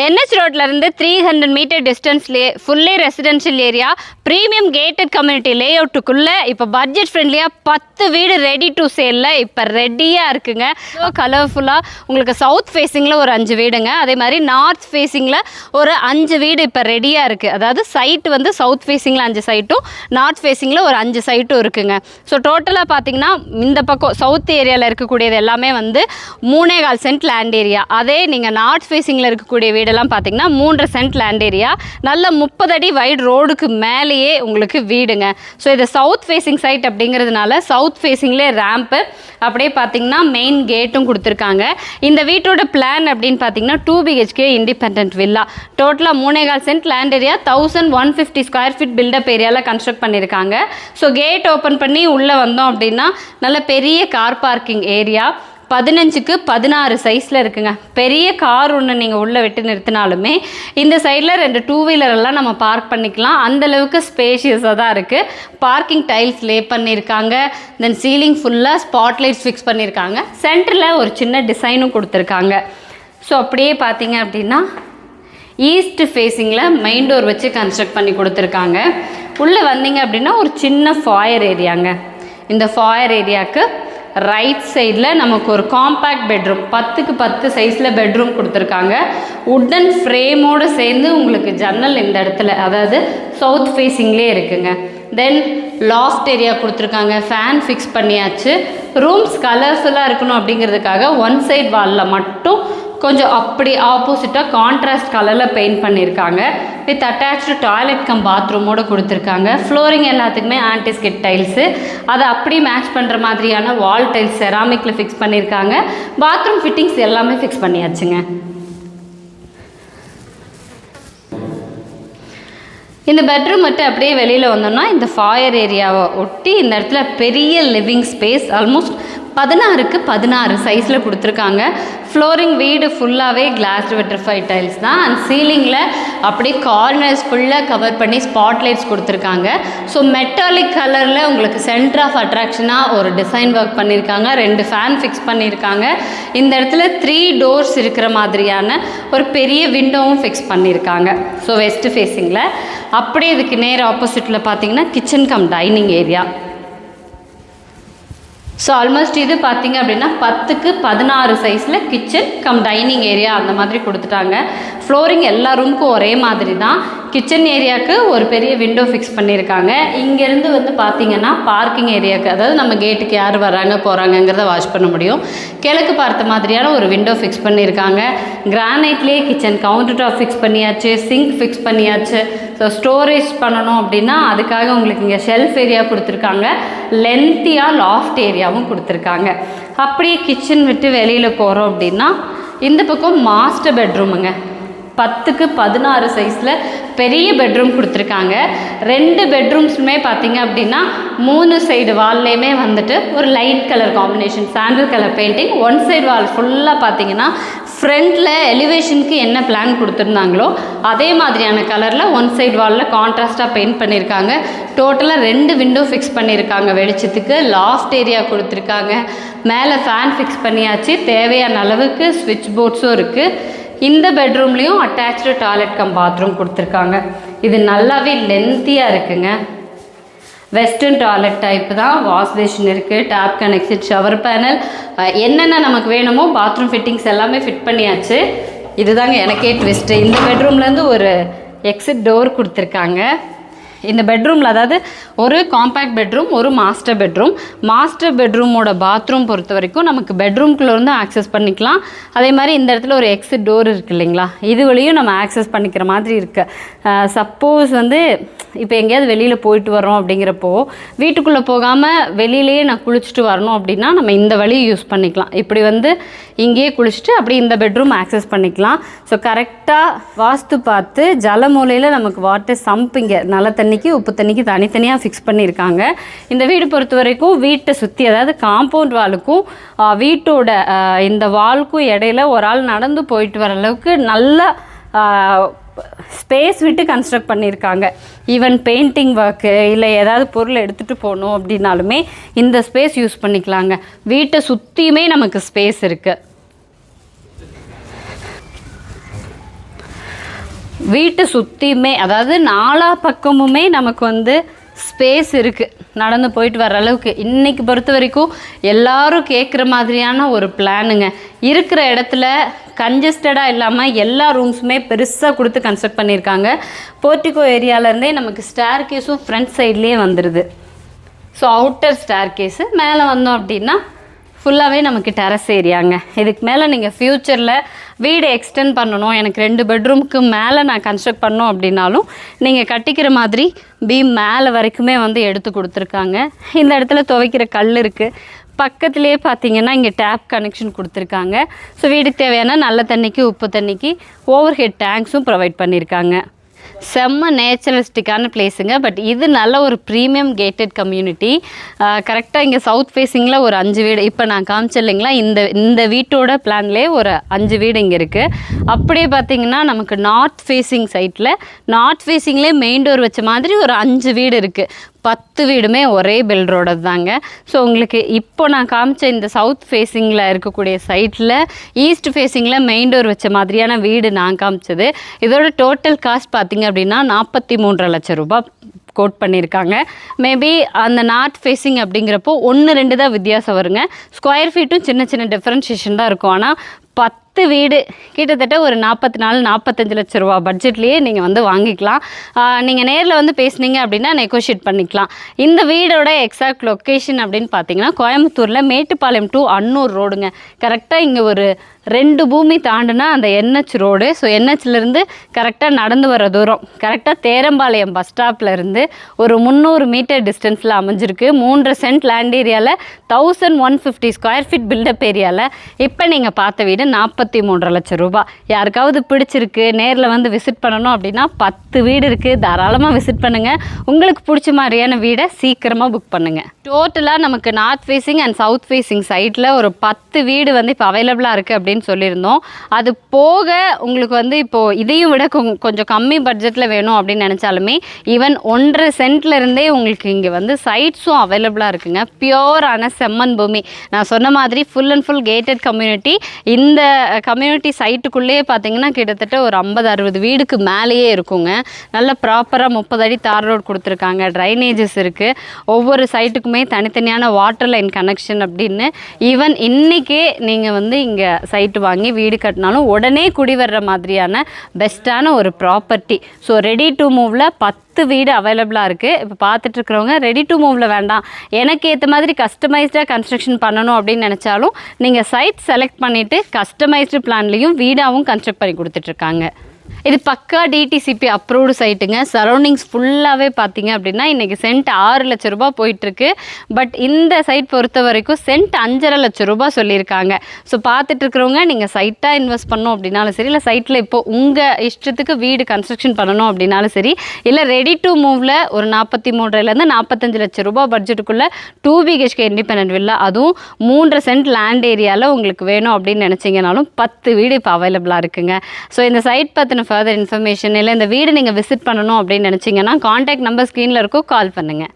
NH ரோட்லேருந்து three hundred metre டிஸ்டன்ஸ்லேயே fully residential area premium gated community லே அவுட்டுக்குள்ளே இப்போ budget ஃப்ரெண்ட்லியாக பத்து வீடு ரெடி டு சேலில் இப்போ ரெடியாக இருக்குங்க. கலர்ஃபுல்லாக உங்களுக்கு சவுத் ஃபேஸிங்கில் ஒரு அஞ்சு வீடுங்க. அதே மாதிரி நார்த் ஃபேஸிங்கில் ஒரு அஞ்சு வீடு இப்போ ரெடியாக இருக்குது அதாவது சைட் வந்து சவுத் ஃபேஸிங்கில் அஞ்சு சைட்டும் நார்த் ஃபேஸிங்கில் ஒரு அஞ்சு சைட்டும் இருக்குங்க. ஸோ டோட்டலாக பார்த்தீங்கன்னா இந்த பக்கம் சவுத் ஏரியாவில் இருக்கக்கூடியது எல்லாமே வந்து மூணே கால் சென்ட் லேண்ட் ஏரியா அதே நீங்கள் நார்த் ஃபேஸிங்கில் இருக்கக்கூடிய வீடெல்லாம் பார்த்தீங்கன்னா மூன்றரை சென்ட் லேண்ட் ஏரியா நல்ல முப்பது அடி வைட் ரோடுக்கு மேலேயே உங்களுக்கு வீடுங்க. ஸோ இது சவுத் ஃபேஸிங் சைட் அப்படிங்கிறதுனால சவுத் ஃபேஸிங்லே ரேம்ப்பு அப்படியே பார்த்தீங்கன்னா மெயின் கேட்டும் கொடுத்துருக்காங்க. இந்த வீட்டோட பிளான் அப்படின்னு பார்த்தீங்கன்னா டூ பிஹெச்கே இண்டிபெண்ட் வில்லா டோட்டலாக மூணே கால் cent land area thousand one fifty square feet built up ஏரியாவில் கன்ஸ்ட்ரக்ட் பண்ணியிருக்காங்க. ஸோ கேட் ஓப்பன் பண்ணி உள்ளே வந்தோம் அப்படின்னா நல்ல பெரிய கார் பார்க்கிங் ஏரியா பதினஞ்சுக்கு பதினாறு சைஸில் இருக்குங்க. பெரிய கார் ஒன்று நீங்கள் உள்ளே விட்டு நிறுத்தினாலுமே இந்த சைடில் ரெண்டு டூ வீலரெல்லாம் நம்ம பார்க் பண்ணிக்கலாம். அந்த அளவுக்கு ஸ்பேஷியஸாக தான் இருக்குது பார்க்கிங் டைல்ஸ் லே பண்ணியிருக்காங்க தென் சீலிங் ஃபுல்லாக ஸ்பாட்லைட்ஸ் ஃபிக்ஸ் பண்ணியிருக்காங்க சென்டரில் ஒரு சின்ன டிசைனும் கொடுத்துருக்காங்க. ஸோ அப்படியே பார்த்தீங்க அப்படின்னா ஈஸ்ட் ஃபேஸிங்கில் மெயின் டோர் வச்சு கன்ஸ்ட்ரக்ட் பண்ணி கொடுத்துருக்காங்க. உள்ளே வந்தீங்க அப்படின்னா ஒரு சின்ன ஃபாயர் ஏரியாங்க இந்த ஃபாயர் ஏரியாவுக்கு ரைட் சைடில் நமக்கு ஒரு காம்பேக்ட் பெட்ரூம் பத்துக்கு பத்து சைஸில் பெட்ரூம் கொடுத்துருக்காங்க. உட்டன் ஃப்ரேமோடு சேர்ந்து உங்களுக்கு ஜன்னல் இந்த இடத்துல அதாவது சவுத் ஃபேஸிங்லே இருக்குங்க. தென் லாஸ்ட் ஏரியா கொடுத்துருக்காங்க ஃபேன் ஃபிக்ஸ் பண்ணியாச்சு. ரூம்ஸ் கலர்ஃபுல்லாக இருக்கணும் அப்படிங்கிறதுக்காக ஒன் சைட் வாலில் மட்டும் கொஞ்சம் அப்படி ஆப்போசிட்டாக கான்ட்ராஸ்ட் கலரில் பெயிண்ட் பண்ணியிருக்காங்க. வித் அட்டாச்சு டாய்லெட் கம் பாத்ரூமோடு கொடுத்துருக்காங்க. ஃப்ளோரிங் எல்லாத்துக்குமே ஆன்டிஸ்கிட் டைல்ஸு அதை அப்படி மேட்ச் பண்ணுற மாதிரியான வால் டைல்ஸ் செராமிக்கில் ஃபிக்ஸ் பண்ணியிருக்காங்க. பாத்ரூம் ஃபிட்டிங்ஸ் எல்லாமே ஃபிக்ஸ் பண்ணியாச்சுங்க. இந்த பெட்ரூம் மட்டும் அப்படியே வெளியில் வந்தோம்னா இந்த ஃபாயர் ஏரியாவை ஒட்டி இந்த இடத்துல பெரிய லிவிங் ஸ்பேஸ் ஆல்மோஸ்ட் பதினாறுக்கு பதினாறு சைஸில் கொடுத்துருக்காங்க. ஃப்ளோரிங் வீடு ஃபுல்லாகவே கிளாஸ் வெட்ரிஃபை டைல்ஸ் தான். அண்ட் சீலிங்கில் அப்படியே கார்னர்ஸ் ஃபுல்லாக கவர் பண்ணி ஸ்பாட்லைட்ஸ் கொடுத்துருக்காங்க. ஸோ மெட்டாலிக் கலரில் உங்களுக்கு சென்டர் ஆஃப் அட்ராக்ஷனாக ஒரு டிசைன் ஒர்க் பண்ணியிருக்காங்க. ரெண்டு ஃபேன் ஃபிக்ஸ் பண்ணியிருக்காங்க. இந்த இடத்துல த்ரீ டோர்ஸ் இருக்கிற மாதிரியான ஒரு பெரிய விண்டோவும் ஃபிக்ஸ் பண்ணியிருக்காங்க. ஸோ வெஸ்ட் ஃபேஸிங்கில் அப்படியே இதுக்கு நேர் ஆப்போசிட்டில் பார்த்தீங்கன்னா kitchen cum dining area so almost இது பார்த்தீங்க அப்படின்னா பத்துக்கு பதினாறு சைஸில் கிச்சன் கம் டைனிங் ஏரியா அந்த மாதிரி கொடுத்துட்டாங்க. ஃப்ளோரிங் எல்லா ரூமுக்கும் ஒரே மாதிரி தான் கிச்சன் ஏரியாவுக்கு ஒரு பெரிய விண்டோ ஃபிக்ஸ் பண்ணியிருக்காங்க. இங்கேருந்து வந்து பார்த்தீங்கன்னா பார்க்கிங் ஏரியாவுக்கு அதாவது நம்ம கேட்டுக்கு யார் வராங்க போகிறாங்கங்கிறத வாஷ் பண்ண முடியும். கிழக்கு பார்த்த மாதிரியான ஒரு விண்டோ ஃபிக்ஸ் பண்ணியிருக்காங்க. கிரானைட்லேயே கிச்சன் கவுண்டர் டாப் ஃபிக்ஸ் பண்ணியாச்சு சிங்க் ஃபிக்ஸ் பண்ணியாச்சு. ஸோ ஸ்டோரேஜ் பண்ணணும் அப்படின்னா அதுக்காக உங்களுக்கு இங்கே ஷெல்ஃப் ஏரியா கொடுத்துருக்காங்க. லென்த்தியாக லாஃப்ட் ஏரியாவும் கொடுத்துருக்காங்க. அப்படியே கிச்சன் விட்டு வெளியில் போகிறோம் அப்படின்னா இந்த பக்கம் மாஸ்டர் பெட்ரூமுங்க பத்துக்கு பதினாறு சைஸில் பெரிய பெட்ரூம் கொடுத்துருக்காங்க. ரெண்டு பெட்ரூம்ஸுமே பார்த்தீங்க அப்படின்னா மூணு சைடு வால்லையுமே வந்துட்டு ஒரு light colour combination sandal colour painting one side wall ஃபுல்லாக பார்த்தீங்கன்னா ஃப்ரண்ட்டில் எலிவேஷனுக்கு என்ன பிளான் கொடுத்துருந்தாங்களோ அதே மாதிரியான கலரில் ஒன் சைடு வாலில் கான்ட்ராஸ்ட்டாக பெயிண்ட் பண்ணியிருக்காங்க டோட்டலாக ரெண்டு விண்டோ ஃபிக்ஸ் பண்ணியிருக்காங்க வெளிச்சத்துக்கு. லாஸ்ட் ஏரியா கொடுத்துருக்காங்க. மேலே ஃபேன் ஃபிக்ஸ் பண்ணியாச்சு. தேவையான அளவுக்கு ஸ்விட்ச் போர்ட்ஸும் இருக்குது இந்த பெட்ரூம்லேயும் அட்டாச்சு டாய்லெட் கம் பாத்ரூம் கொடுத்துருக்காங்க. இது நல்லாவே லென்த்தியாக இருக்குங்க. வெஸ்டர்ன் டாய்லெட் டைப் தான் வாஷ் பேஷின் இருக்குது டேப் கனெக்ஷன் ஷவர் பேனல் என்னென்ன நமக்கு வேணுமோ பாத்ரூம் ஃபிட்டிங்ஸ் எல்லாமே ஃபிட் பண்ணியாச்சு. இதுதாங்க எனக்கே ட்விஸ்ட்டு இந்த பெட்ரூம்லேருந்து ஒரு எக்ஸிட் டோர் கொடுத்துருக்காங்க. இந்த பெட்ரூமில் அதாவது ஒரு காம்பேக்ட் பெட்ரூம் ஒரு மாஸ்டர் பெட்ரூம் மாஸ்டர் பெட்ரூமோட பாத்ரூம் பொறுத்த வரைக்கும் நமக்கு பெட்ரூம்குள்ளே இருந்து ஆக்சஸ் பண்ணிக்கலாம். அதே மாதிரி இந்த இடத்துல ஒரு எக்ஸிட் டோர் இருக்குது இல்லைங்களா? இது வழியும் நம்ம ஆக்சஸ் பண்ணிக்கிற மாதிரி இருக்குது சப்போஸ் வந்து இப்போ எங்கேயாவது வெளியில் போயிட்டு வரோம் அப்படிங்கிறப்போ வீட்டுக்குள்ளே போகாமல் வெளியிலேயே நான் குளிச்சுட்டு வரணும் அப்படின்னா நம்ம இந்த வழியை யூஸ் பண்ணிக்கலாம். இப்படி வந்து இங்கேயே குளிச்சுட்டு அப்படி இந்த பெட்ரூம் ஆக்சஸ் பண்ணிக்கலாம். ஸோ கரெக்டாக வாஸ்து பார்த்து ஜலமூலையில் நமக்கு வாட்டர் சம்ப் இங்கே நல்ல தண்ணிக்கு உப்பு தண்ணிக்கு தனித்தனியாக ஃபிக்ஸ் பண்ணியிருக்காங்க. இந்த வீடு பொறுத்த வரைக்கும் வீட்டை சுற்றி அதாவது காம்பவுண்ட் வாலுக்கும் வீட்டோட இந்த வாலுக்கும் இடையில ஒரு ஆள் நடந்து போயிட்டு வர அளவுக்கு நல்ல ஸ்பேஸ் விட்டு கன்ஸ்ட்ரக்ட் பண்ணியிருக்காங்க. ஈவன் பெயிண்டிங் ஒர்க்கு இல்லை ஏதாவது பொருள் எடுத்துகிட்டு போகணும் அப்படின்னாலுமே இந்த ஸ்பேஸ் யூஸ் பண்ணிக்கலாங்க. வீட்டை சுற்றியுமே நமக்கு ஸ்பேஸ் இருக்குது வீட்டை சுற்றியுமே அதாவது நாலா பக்கமுமே நமக்கு வந்து ஸ்பேஸ் இருக்குது நடந்து போயிட்டு வர அளவுக்கு. இன்றைக்கி பொறுத்த வரைக்கும் எல்லோரும் கேட்குற மாதிரியான ஒரு பிளானுங்க இருக்கிற இடத்துல கன்ஜஸ்டடாக இல்லாமல் எல்லா ரூம்ஸுமே பெருசாக கொடுத்து கன்ஸ்ட்ரக்ட் பண்ணியிருக்காங்க. போர்ட்டிகோ ஏரியாவிலேருந்தே நமக்கு ஸ்டார் கேஸும் ஃப்ரண்ட் சைட்லேயே வந்துடுது ஸோ அவுட்டர் ஸ்டார் கேஸு மேலே வந்தோம் அப்படின்னா ஃபுல்லாகவே நமக்கு டெரஸ் ஏரியாங்க இதுக்கு மேலே நீங்கள் ஃப்யூச்சரில் வீடு எக்ஸ்டெண்ட் பண்ணணும். எனக்கு ரெண்டு பெட்ரூமுக்கு மேலே நான் கன்ஸ்ட்ரக்ட் பண்ணோம் அப்படின்னாலும் நீங்கள் கட்டிக்கிற மாதிரி பீம் மேலே வரைக்குமே வந்து எடுத்து கொடுத்துருக்காங்க. இந்த இடத்துல துவைக்கிற கல் இருக்குது பக்கத்துலேயே பார்த்தீங்கன்னா இங்கே டேப் கனெக்ஷன் கொடுத்துருக்காங்க. ஸோ வீடுக்கு தேவையான நல்ல தண்ணிக்கு உப்பு தண்ணிக்கு ஓவர் ஹெட் டேங்க்ஸும் ப்ரொவைட் பண்ணியிருக்காங்க செம்ம நேச்சுரலிஸ்டிக்கான பிளேஸுங்க பட் இது நல்ல ஒரு ப்ரீமியம் கேட்டட் கம்யூனிட்டி கரெக்டாக இங்கே சவுத் ஃபேஸிங்கில் ஒரு அஞ்சு வீடு. இப்போ நான் காமிச்சேன் இல்லைங்களா? இந்த இந்த வீட்டோட பிளான்லேயே ஒரு அஞ்சு வீடு இங்கே இருக்குது அப்படியே பார்த்தீங்கன்னா நமக்கு நார்த் ஃபேஸிங் சைட்டில் நார்த் ஃபேஸிங்லேயே மெயின் டோர் வச்ச மாதிரி ஒரு அஞ்சு வீடு இருக்குது பத்து வீடுமே ஒரே பில்டரோடது தாங்க. ஸோ உங்களுக்கு இப்போ நான் காமிச்ச இந்த சவுத் ஃபேஸிங்கில் இருக்கக்கூடிய சைட்டில் ஈஸ்ட் ஃபேஸிங்கில் மெயின் டோர் வச்ச மாதிரியான வீடு நான் காமிச்சது. இதோட டோட்டல் காஸ்ட் பார்த்திங்க அப்படின்னா நாற்பத்தி மூன்றரை லட்சம் ரூபாய் கோட் பண்ணியிருக்காங்க. மேபி அந்த நார்த் ஃபேஸிங் அப்படிங்கிறப்போ ஒன்று ரெண்டு தான் வித்தியாசம் வருங்க. ஸ்கொயர் ஃபீட்டும் சின்ன சின்ன டிஃப்ரென்ஷியேஷன் தான் இருக்கும். ஆனால் பத்து வீடு கிட்டத்தட்ட ஒரு நாற்பத்தி நாலு நாற்பத்தஞ்சு லட்ச ரூபா பட்ஜெட்லேயே நீங்கள் வந்து வாங்கிக்கலாம். நீங்கள் நேரில் வந்து பேசுனீங்க அப்படின்னா நெகோஷியேட் பண்ணிக்கலாம். இந்த வீடோட எக்ஸாக்ட் லொக்கேஷன் அப்படின்னு பார்த்தீங்கன்னா கோயம்புத்தூரில் மேட்டுப்பாளையம் டு அன்னூர் ரோடுங்க. கரெக்டாக இங்கே ஒரு ரெண்டு பூமி தாண்டுனா அந்த என்ஹெச் ரோடு. ஸோ என்ஹெச்லேருந்து கரெக்டாக நடந்து வர தூரம். கரெக்டாக தேரம்பாளையம் பஸ் ஸ்டாப்ல இருந்து ஒரு முந்நூறு மீட்டர் டிஸ்டன்ஸில் அமைஞ்சிருக்கு. மூன்றரை சென்ட் லேண்ட் ஏரியாவில் thousand one fifty square feet built up ஏரியாவில் இப்போ நீங்கள் பார்த்த வீடு முப்பத்தி மூன்றரை லட்சம் ரூபாய் யாருக்காவது பிடிச்சிருக்கு நேரில் வந்து விசிட் பண்ணணும் அப்படின்னா பத்து வீடு இருக்குது தாராளமாக விசிட் பண்ணுங்கள் உங்களுக்கு பிடிச்ச மாதிரியான வீடை சீக்கிரமாக புக் பண்ணுங்கள் டோட்டலாக நமக்கு north facing and south facing சைட்டில் ஒரு பத்து வீடு வந்து இப்போ அவைலபிளாக இருக்குது அப்படின்னு சொல்லியிருந்தோம். அது போக உங்களுக்கு வந்து இப்போது இதையும் விட கொ- கொஞ்சம் கம்மி பட்ஜெட்டில் வேணும் அப்படின்னு நினச்சாலுமே ஈவன் ஒன்றரை சென்ட்ல இருந்தே உங்களுக்கு இங்கே வந்து சைட்ஸும் அவைலபிளாக இருக்குங்க. பியோரான செம்மன் பூமி. நான் சொன்ன மாதிரி full and full gated community இந்த கம்யூனிட்டி சைட்டுக்குள்ளேயே பார்த்தீங்கன்னா கிட்டத்தட்ட ஒரு ஐம்பது அறுபது வீடுக்கு மேலேயே இருக்குங்க. நல்ல ப்ராப்பராக முப்பது அடி தார் ரோடு கொடுத்துருக்காங்க. ட்ரைனேஜஸ் இருக்குது ஒவ்வொரு சைட்டுக்குமே தனித்தனியான வாட்டர் லைன் கனெக்ஷன் அப்படின்னு. ஈவன் இன்றைக்கே நீங்கள் வந்து இங்கே சைட்டு வாங்கி வீடு கட்டினாலும் உடனே குடி வர்ற மாதிரியான பெஸ்ட்டான ஒரு ப்ராப்பர்ட்டி ஸோ ரெடி டு மூவில் பத்து வீடு அவைலபிளாக இருக்குது இப்போ பார்த்துட்டு இருக்கிறவங்க ரெடி டு மூவில் வேண்டாம். எனக்கு ஏற்ற மாதிரி கஸ்டமைஸ்டாக கன்ஸ்ட்ரக்ஷன் பண்ணணும் அப்படின்னு நினச்சாலும் நீங்கள் சைட் செலக்ட் பண்ணிவிட்டு கஸ்டமைஸ்டு பிளான்லேயும் வீடாகவும் கன்ஸ்ட்ரக்ட் பண்ணி கொடுத்துட்ருக்காங்க இது பக்கா டிடிசிபி அப்ரூவ்டு சைட்டுங்க சரௌண்டிங்ஸ் ஃபுல்லாகவே பார்த்தீங்க அப்படின்னா இன்றைக்கி சென்ட் ஆறு லட்ச ரூபா போயிட்டுருக்கு. பட் இந்த சைட் பொறுத்த வரைக்கும் சென்ட் அஞ்சரை லட்ச ரூபா சொல்லியிருக்காங்க. ஸோ பார்த்துட்டு இருக்கிறவங்க நீங்கள் சைட்டாக இன்வெஸ்ட் பண்ணணும் அப்படின்னாலும் சரி இல்லை சைட்டில் இப்போ உங்கள் இஷ்டத்துக்கு வீடு கன்ஸ்ட்ரக்ஷன் பண்ணணும் அப்படின்னாலும் சரி இல்லை ரெடி டு மூவில் ஒரு நாற்பத்தி மூன்றுலேருந்து நாற்பத்தஞ்சு லட்ச ரூபா பட்ஜெட்டுக்குள்ளே டூ பிஹெச்கே இண்டிபெண்ட் வில்லா அதுவும் மூன்றரை சென்ட் லேண்ட் ஏரியாவில் உங்களுக்கு வேணும் அப்படின்னு நினச்சிங்கனாலும் பத்து வீடு இப்போ அவைலபிளாக இருக்குங்க. ஸோ இந்த சைட் பற்றின ஃபர்தர் இன்ஃபர்மேஷன் இல்லை இந்த வீடு நீங்கள் விசிட் பண்ணணும் அப்படின்னு நினச்சிங்கன்னா காண்டாக்ட் நம்பர் ஸ்க்ரீனில் இருக்கும் கால் பண்ணுங்கள்